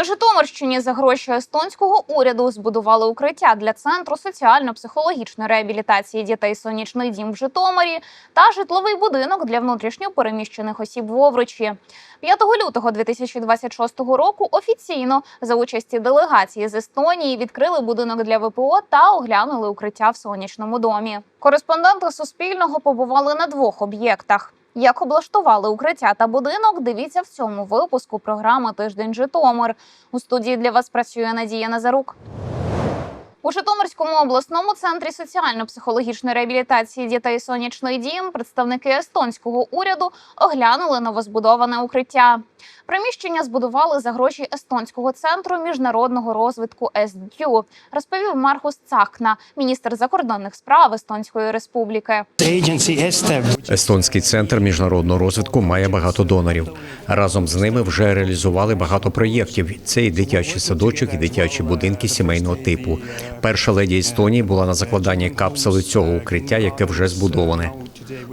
На Житомирщині за гроші естонського уряду збудували укриття для центру соціально-психологічної реабілітації дітей Сонячний дім в Житомирі та житловий будинок для внутрішньо переміщених осіб в Овручі. 5 лютого 2026 року офіційно за участі делегації з Естонії відкрили будинок для ВПО та оглянули укриття в сонячному домі. Кореспонденти Суспільного побували на двох об'єктах. Як облаштували укриття та будинок, дивіться в цьому випуску програми Тиждень Житомир. У студії для вас працює Надія Назарук. У Житомирському обласному центрі соціально-психологічної реабілітації дітей Сонячний дім представники естонського уряду оглянули новозбудоване укриття. Приміщення збудували за гроші естонського центру міжнародного розвитку СДЮ, розповів Маркус Цахна, міністр закордонних справ Естонської республіки. Естонський центр міжнародного розвитку має багато донорів. Разом з ними вже реалізували багато проєктів. Це і дитячий садочок, і дитячі будинки сімейного типу. Перша леді Естонії була на закладанні капсули цього укриття, яке вже збудоване.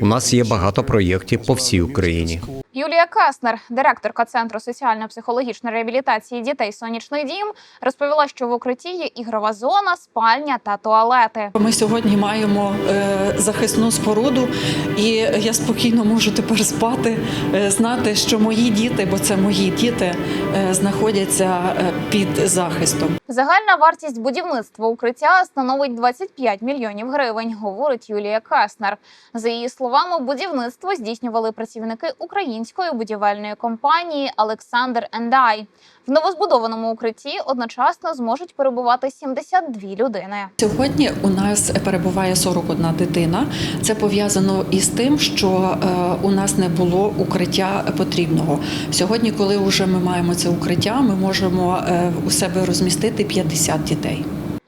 У нас є багато проєктів по всій Україні. Юлія Каснер, директорка центру соціально-психологічної реабілітації дітей Сонячний дім, розповіла, що в укритті є ігрова зона, спальня та туалети. Ми сьогодні маємо е, захисну споруду, і я спокійно можу тепер спати, е, знати, що мої діти, бо це мої діти, е, знаходяться під захистом. Загальна вартість будівництва укриття становить 25 мільйонів гривень, говорить Юлія Каснер. За її словами, будівництво здійснювали працівники української будівельної компанії Олександр Ендай. В новозбудованому укритті одночасно зможуть перебувати 72 людини. Сьогодні у нас перебуває 41 дитина. Це пов'язано із тим, що е, у нас не було укриття потрібного. Сьогодні, коли вже ми маємо це укриття, ми можемо е, у себе розмістити 50 дітей.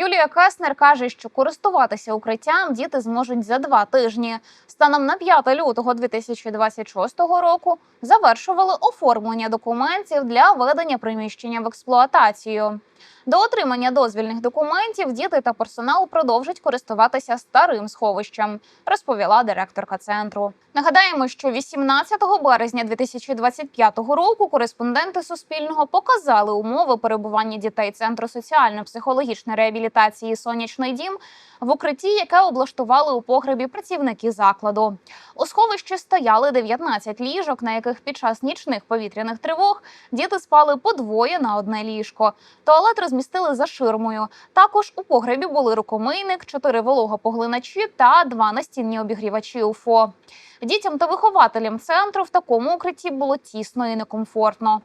Юлія Каснер каже, що користуватися укриттям діти зможуть за два тижні. Станом на 5 лютого 2026 року завершували оформлення документів для введення приміщення в експлуатацію. До отримання дозвільних документів діти та персонал продовжать користуватися старим сховищем, розповіла директорка центру. Нагадаємо, що 18 березня 2025 року кореспонденти Суспільного показали умови перебування дітей центру соціально-психологічної реабілітації Сонячний дім в укритті, яке облаштували у погребі працівники закладу. У сховищі стояли 19 ліжок, на яких під час нічних повітряних тривог діти спали по двоє на одне ліжко. Туалет розмістили за ширмою. Також у погребі були рукомийник, чотири вологопоглиначі та два настінні обігрівачі УФО. Дітям та вихователям центру в такому укритті було тісно і некомфортно.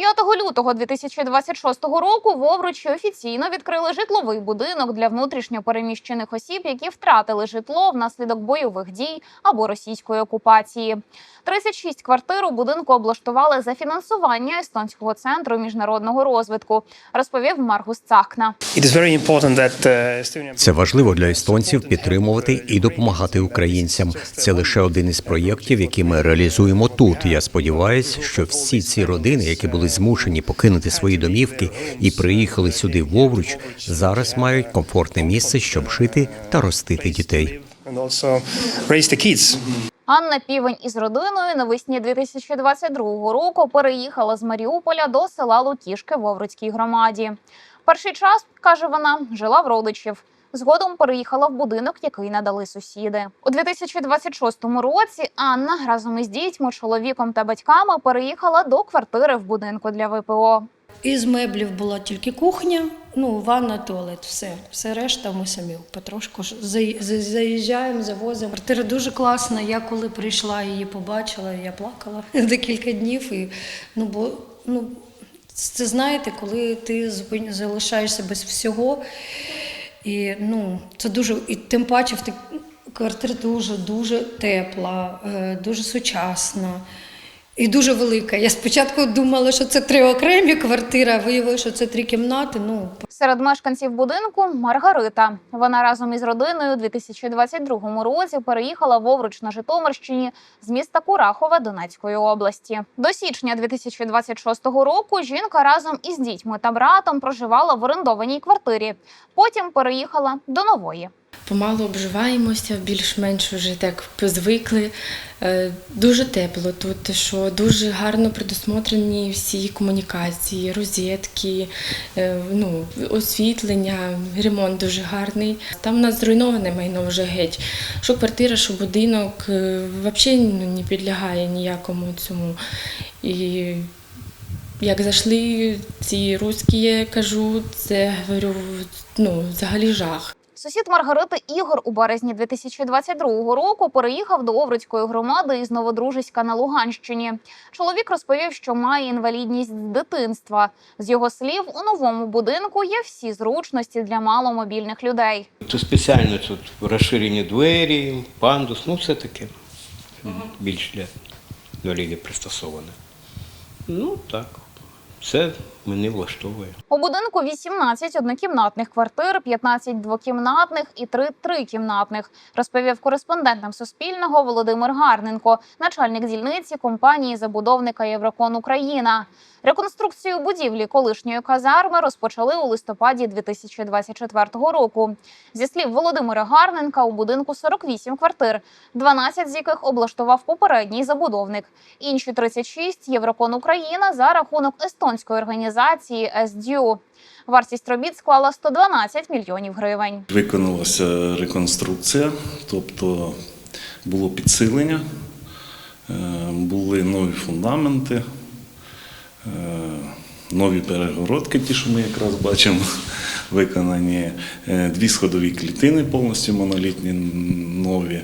5 лютого 2026 року в Овручі офіційно відкрили житловий будинок для внутрішньо переміщених осіб, які втратили житло внаслідок бойових дій або російської окупації. 36 квартир у будинку облаштували за фінансування естонського центру міжнародного розвитку, розповів Маргус Цахна. Uh, Це важливо для естонців підтримувати і допомагати українцям. Це лише один із проєктів, які ми реалізуємо тут. Я сподіваюся, що всі ці родини, які були змушені покинути свої домівки і приїхали сюди в Овруч, зараз мають комфортне місце, щоб жити та ростити дітей. Анна Півень із родиною навесні 2022 року переїхала з Маріуполя до села Лукішки в Овруцькій громаді. Перший час, каже вона, жила в родичів. Згодом переїхала в будинок, який надали сусіди. У 2026 році Анна разом із дітьми, чоловіком та батьками переїхала до квартири в будинку для ВПО. Із меблів була тільки кухня, ну, ванна, туалет, все. Все решта ми самі потрошку заїжджаємо, завозимо. Квартира дуже класна. Я коли прийшла її побачила, я плакала декілька днів. І, ну, бо, ну, це знаєте, коли ти залишаєшся без всього. І ну, це дуже, і тим паче в квартира дуже дуже тепла, е, дуже сучасна. І дуже велика. Я спочатку думала, що це три окремі квартири, а виявилося, що це три кімнати. Ну, Серед мешканців будинку Маргарита. Вона разом із родиною у 2022 році переїхала в Овруч на Житомирщині з міста Курахове Донецької області. До січня 2026 року жінка разом із дітьми та братом проживала в орендованій квартирі. Потім переїхала до нової. Помалу обживаємося, більш-менш вже так звикли. Е, Дуже тепло тут, що дуже гарно предусмотрені всі комунікації, розетки, е, ну, освітлення, ремонт дуже гарний. Там у нас зруйноване майно вже геть. Що квартира, що будинок взагалі не підлягає ніякому цьому. І як зайшли ці русські, кажу, це говорю, ну, взагалі жах. Сусід Маргарити Ігор у березні 2022 року переїхав до Овруцької громади із Новодружиська на Луганщині. Чоловік розповів, що має інвалідність з дитинства. З його слів, у новому будинку є всі зручності для маломобільних людей. Тут спеціально тут розширені двері, пандус, ну все таке. Більш для інвалідів пристосоване. Ну так, все мене влаштовує. У будинку 18 однокімнатних квартир, 15 двокімнатних і 3 трикімнатних, розповів кореспондентам Суспільного Володимир Гарненко, начальник дільниці компанії забудовника Єврокон Україна. Реконструкцію будівлі колишньої казарми розпочали у листопаді 2024 року. Зі слів Володимира Гарненка, у будинку 48 квартир, 12 з яких облаштував попередній забудовник. Інші 36 – Єврокон Україна за рахунок естонської організації SDU. Вартість робіт склала 112 мільйонів гривень. Виконалася реконструкція, тобто було підсилення, е, були нові фундаменти, е, нові перегородки, ті, що ми якраз бачимо, виконані, е, дві сходові клітини повністю монолітні, нові.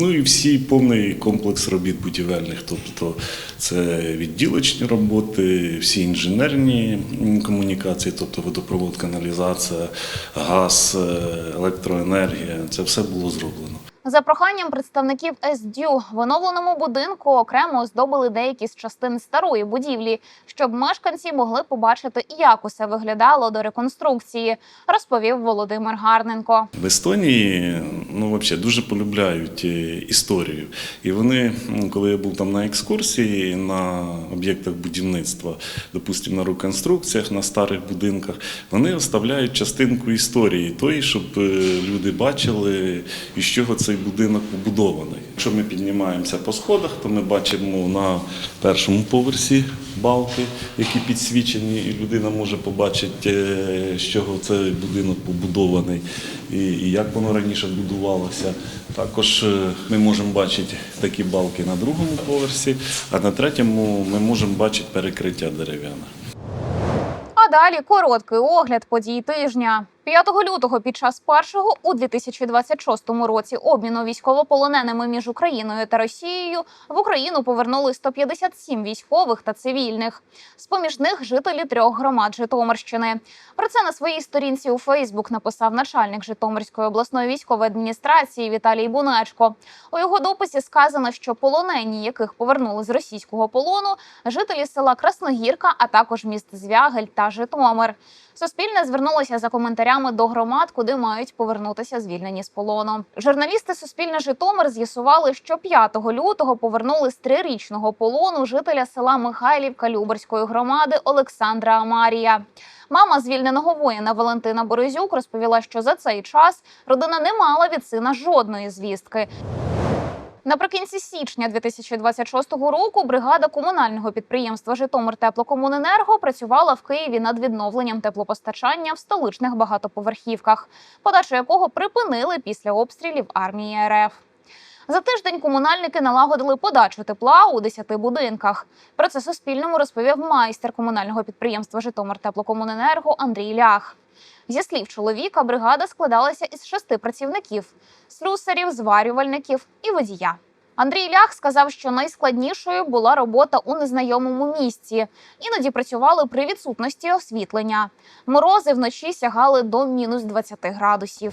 Ну і всі повний комплекс робіт будівельних, тобто це відділочні роботи, всі інженерні комунікації, тобто водопровод, каналізація, газ, е, електроенергія. Це все було зроблено. За проханням представників СДЮ в оновленому будинку окремо оздобили деякі з частин старої будівлі, щоб мешканці могли побачити, як усе виглядало до реконструкції, розповів Володимир Гарненко. В Естонії ну, взагалі, дуже полюбляють е, історію. І вони, коли я був там на екскурсії на об'єктах будівництва, допустимо, на реконструкціях, на старих будинках, вони оставляють частинку історії тої, щоб е, люди бачили, із чого цей будинок побудований. Якщо ми піднімаємося по сходах, то ми бачимо на першому поверсі балки, які підсвічені, і людина може побачити, е, з чого цей будинок побудований і, і як воно раніше будувалося. Також е, ми можемо бачити такі балки на другому поверсі, а на третьому ми можемо бачити перекриття дерев'яне. А далі короткий огляд подій тижня. 5 лютого під час першого у 2026 році обміну військовополоненими між Україною та Росією в Україну повернули 157 військових та цивільних. З поміж них жителі трьох громад Житомирщини. Про це на своїй сторінці у Фейсбук написав начальник Житомирської обласної військової адміністрації Віталій Бунечко. У його дописі сказано, що полонені, яких повернули з російського полону, жителі села Красногірка, а також міст Звягель та Житомир. Суспільне звернулося за коментарями до громад, куди мають повернутися звільнені з полону. Журналісти Суспільне Житомир з'ясували, що 5 лютого повернули з трирічного полону жителя села Михайлівка Люберської громади Олександра Амарія. Мама звільненого воїна Валентина Борозюк розповіла, що за цей час родина не мала від сина жодної звістки. Наприкінці січня 2026 року бригада комунального підприємства Житомир-Теплокомуненерго працювала в Києві над відновленням теплопостачання в столичних багатоповерхівках, подачу якого припинили після обстрілів армії РФ. За тиждень комунальники налагодили подачу тепла у 10 будинках. Про це Суспільному розповів майстер комунального підприємства Житомир-Теплокомуненерго Андрій Лях. Зі слів чоловіка, бригада складалася із шести працівників: слюсарів, зварювальників і водія. Андрій Лях сказав, що найскладнішою була робота у незнайомому місці. Іноді працювали при відсутності освітлення. Морози вночі сягали до мінус 20 градусів.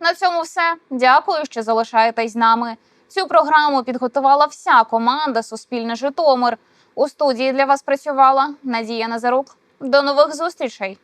На цьому все. Дякую, що залишаєтесь з нами. Цю програму підготувала вся команда Суспільне Житомир. У студії для вас працювала Надія Назарук. До нових зустрічей.